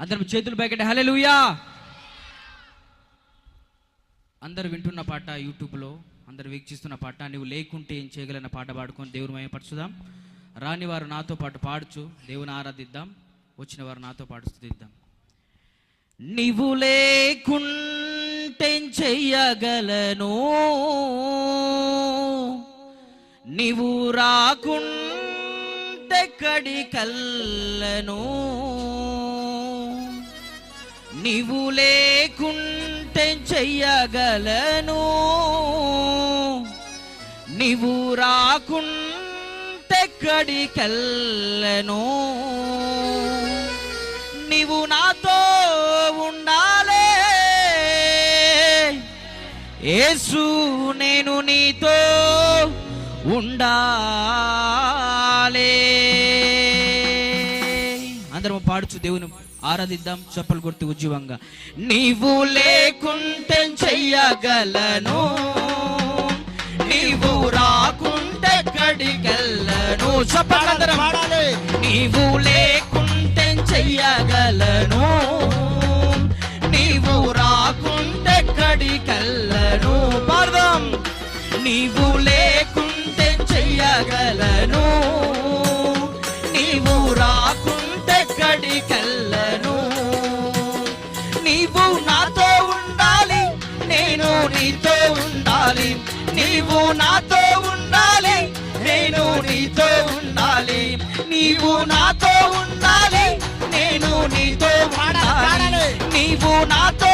అందరం చేతులు పైకెట్టి హలెలుయా అందరు వింటున్న పాట యూట్యూబ్లో అందరు వీక్షిస్తున్న పాట నువ్వు లేకుంటే ఏం చేయగలన్న పాట పాడుకొని దేవుని మయపరచుదాం రాని వారు నాతో పాటు పాడుచు దేవుని ఆరాధిద్దాం. వచ్చిన వారు నాతో పాటు స్థుతిద్దాం. నీవు లేకుంటే చెయ్యగలను నీవు రాకుంటే కళ్ళను నీవు లేకుంటే చెయ్యగలను. నీవు రాకుంటే కల్లను నీవు నాతో ఉండాలే. యేసు నేను నీతో ఉండా పాడుచు దేవుని ఆరాధిద్దాం చెప్పలు కొట్టి ఉజ్జీవంగా. నీవు లేకుంటే చెయ్యగలను. నీవు రాకుంటే కడిగెళ్ళను పాడాలి. నీవు నాతో ఉండాలి. నేను నీతో ఉండాలి. నీవు నాతో ఉండాలి. నేను నీతో ఉండాలి. నీవు నాతో